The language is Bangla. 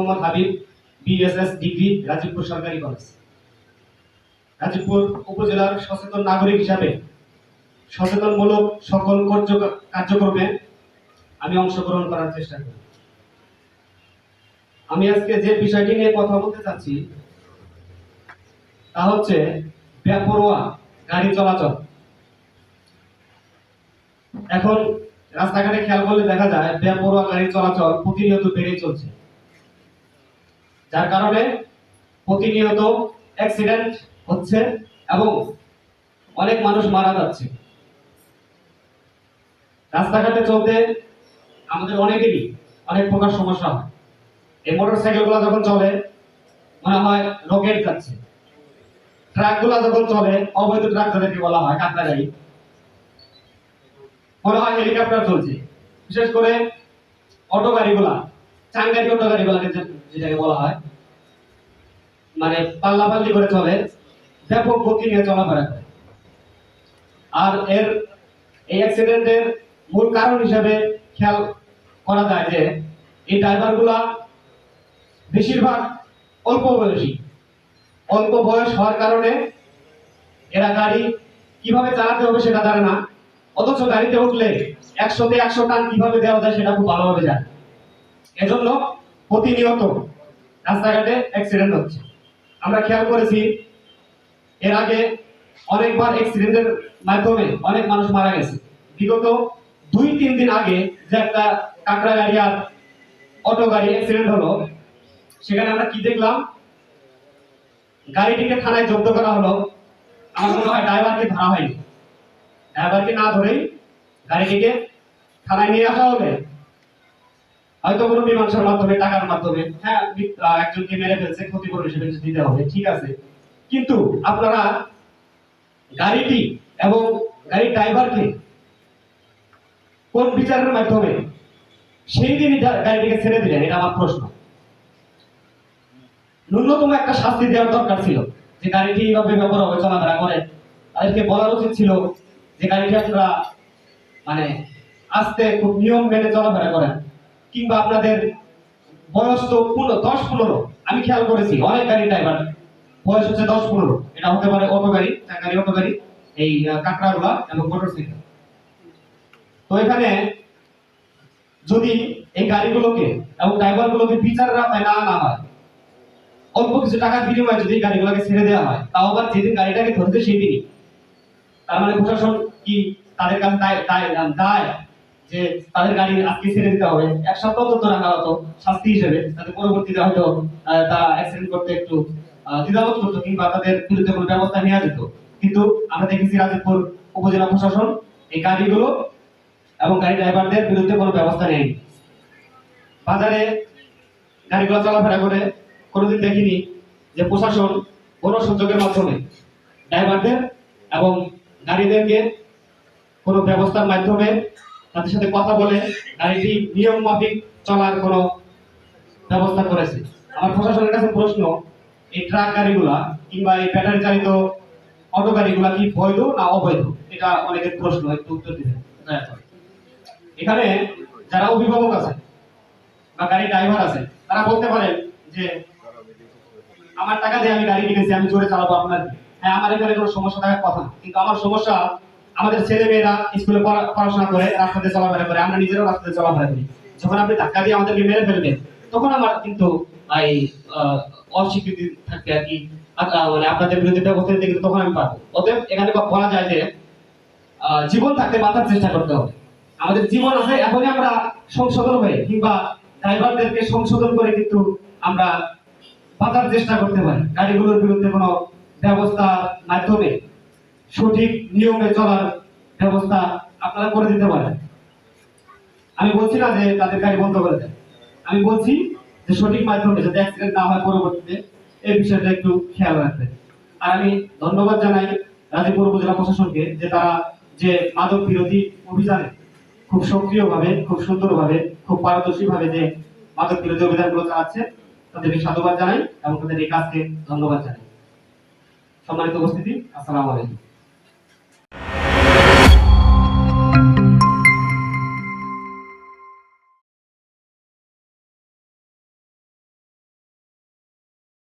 মোহাম্মদ হাবিব বিএসএস ডিগ্রি, রাজীবপুর সরকারি কলেজ। রাজীবপুর উপজেলার সচেতন নাগরিক হিসাবে সচেতনমূলক সকল কার্যক্রমে আমি অংশগ্রহণ করার চেষ্টা করি। আমি আজকে যে বিষয়টি নিয়ে কথা বলতে চাচ্ছি, তা হচ্ছে বেপরোয়া গাড়ি চলাচল। এখন রাস্তাঘাটে খেয়াল করলে দেখা যায় বেপরোয়া গাড়ি চলাচল প্রতিনিয়ত বেড়ে চলছে। যার কারণে প্রতিনিয়ত অ্যাক্সিডেন্ট হচ্ছে এবং অনেক মানুষ মারা যাচ্ছে। রাস্তাঘাটে চলতে আমাদের অনেকেরই অনেক প্রকার সমস্যা হয়। এই মোটর সাইকেলগুলো যখন চলে, মনে হয় রকেট যাচ্ছে। ট্রাকগুলো যখন চলে, অবৈধ ট্রাক যাদেরকে বলা হয় কাঁকড়া গাড়ি মনে হয় হেলিকপ্টার চলছে। বিশেষ করে অটো গাড়িগুলা চাঙ্গারি অটো গাড়িগুলাকে যে- যেটাকে বলা হয় মানে পাল্লাপাল্লি করে চলে, ব্যাপক গতি নিয়ে চলাফেরা করে আর এর এই অ্যাক্সিডেন্টের মূল কারণ হিসেবে খেয়াল করা যায় যে, এই ড্রাইভারগুলা বেশিরভাগ অল্প বয়সী। অল্প বয়স হওয়ার কারণে এরা গাড়ি কীভাবে চালাতে হবে সেটা জানে না, অথচ গাড়িতে উঠলে একশোতে একশো টান কীভাবে দেওয়া যায় সেটা খুব ভালোভাবে জানে। এজন্য প্রতিনিয়ত রাস্তাঘাটে অ্যাক্সিডেন্ট হচ্ছে। আমরা খেয়াল করেছি, এর আগে অনেকবার অ্যাক্সিডেন্টের মাধ্যমে অনেক মানুষ মারা গেছে। বিগত দুই, তিন দিন আগে যে একটা কাকড়া গাড়ি আর অটো গাড়ি অ্যাক্সিডেন্ট হলো, সেখানে আমরা কি দেখলাম? গাড়িটিকে থানায় জব্দ করা হলো। আমার মনে হয় ড্রাইভারকে ধরা হয়নি। ড্রাইভারকে না ধরেই গাড়িটিকে থানায় নিয়ে আসা হবে। হয়তো কোনো মীমাংসার মাধ্যমে, টাকার মাধ্যমে হ্যাঁ একজনকে মেরে ফেলছে, ক্ষতিপূরণ হিসেবে দিতে হবে, ঠিক আছে। কিন্তু আপনারা গাড়িটি এবং গাড়ির ড্রাইভারকে কোন বিচারের মাধ্যমে সেই দিনই গাড়িটিকে ছেড়ে দিলেন, এটা আমার প্রশ্ন। ন্যূনতম একটা শাস্তি দেওয়ার দরকার ছিল, যে গাড়িটি এইভাবে ব্যবহার হবে, চলাফেরা করে। তাদেরকে বলার উচিত ছিল যে গাড়িটি আপনারা মানে আস্তে খুব নিয়ম মেনে চলাফেরা করেন। কিংবা আপনাদের বয়স তো পনেরো, দশ পনেরো। আমি খেয়াল করেছি, অনেক গাড়ি ড্রাইভার বয়স হচ্ছে দশ পনেরো। এটা হতে পারে অটো গাড়ি অটো গাড়ি, এই কাঁকড়াগুলা এবং মোটরসাইকেল তো এখানে যদি এই গাড়িগুলোকে এবং ড্রাইভারগুলোকে বিচারের আওতায় না আনা হয় অল্প কিছু টাকার বিনিময়ে যদি গাড়িগুলোকে ছেড়ে দেওয়া হয়, তাও আবার যেদিন গাড়িটাকে ধরতে সেই দিনই তার মানে প্রশাসন কি তাদের কাছে দায় দায়? যে তাদের গাড়ি আজকে ছেড়ে দিতে হবে। এক সপ্তাহ তো রাখা হতো শাস্তি হিসেবে তাদের পরবর্তীতে হয়তো তারা অ্যাক্সিডেন্ট করতে একটু দ্বিধাবোধ করতো কিংবা তাদের বিরুদ্ধে কোনো ব্যবস্থা নেওয়া যেত। কিন্তু আমরা দেখেছি রাজীবপুর উপজেলা প্রশাসন এই গাড়িগুলো এবং গাড়ি ড্রাইভারদের বিরুদ্ধে কোনো ব্যবস্থা নেয়নি। বাজারে গাড়িগুলো চলাফেরা করে কোনোদিন দেখিনি যে প্রশাসন কোনো সুযোগের মাধ্যমে ড্রাইভারদের এবং গাড়িদেরকে কোনো ব্যবস্থার মাধ্যমে তাদের সাথে কথা বলে গাড়িটি নিয়ম মাফিক চলার কোনো ব্যবস্থা করেছে। আমার প্রশাসনের কাছে প্রশ্ন এই ট্রাক গাড়িগুলা কিংবা এই ব্যাটারি চালিত অটো গাড়িগুলা কি বৈধ না অবৈধ? এটা অনেকের প্রশ্ন একটু উত্তর দিবেন। এখানে যারা অভিভাবক আছে বা গাড়ি ড্রাইভার আছে তারা বলতে পারেন যে আমার টাকা দিয়ে আমি গাড়ি কিনেছি আমি জোরে চালাবো আপনার হ্যাঁ আমার এখানে কোনো সমস্যা থাকার কথা কিন্তু আমার সমস্যা আমাদের ছেলে মেয়েরা স্কুলে পড়া- পড়াশোনা করে, রাস্তাতে চলাফেরা করে, আমরা নিজেরাও রাস্তাতে চলাফেরা করি। যখন আপনি ধাক্কা দিয়ে আমাদেরকে মেরে ফেলবেন, তখন আমার কিন্তু এই অস্বীকৃতি থাকবে আর কি। মানে আপনাদের বিরুদ্ধে ব্যবস্থা নিতে কিন্তু তখন আমি পারব। অতএব এখানে বলা যায় যে জীবন থাকতে বাঁচার চেষ্টা করতে হবে। আমাদের জীবন আছে, এখনই আমরা সংশোধন হয়ে, কিংবা ড্রাইভারদেরকে সংশোধন করে কিন্তু আমরা বাঁচার চেষ্টা করতে পারি। গাড়িগুলোর বিরুদ্ধে কোনো ব্যবস্থার মাধ্যমে সঠিক নিয়মে চলার ব্যবস্থা আপনারা করে দিতে পারেন। আমি বলছি না যে তাদের গাড়ি বন্ধ করে দেন। আমি বলছি যে সঠিক মাধ্যমে যাতে অ্যাক্সিডেন্ট না হয় পরবর্তীতে, এই বিষয়টা একটু খেয়াল রাখবেন। আর আমি ধন্যবাদ জানাই রাজীবপুর উপজেলা প্রশাসনকে যে তারা যে মাদক বিরোধী অভিযানে খুব সক্রিয়ভাবে, খুব সুন্দরভাবে, খুব পারদর্শীভাবে যে মাদক বিরোধী অভিযানগুলো চালাচ্ছে, তাদেরকে সাধুবাদ জানাই এবং তাদের এই কাজকে ধন্যবাদ জানাই। সম্মানিত উপস্থিতি, আসসালামু আলাইকুম।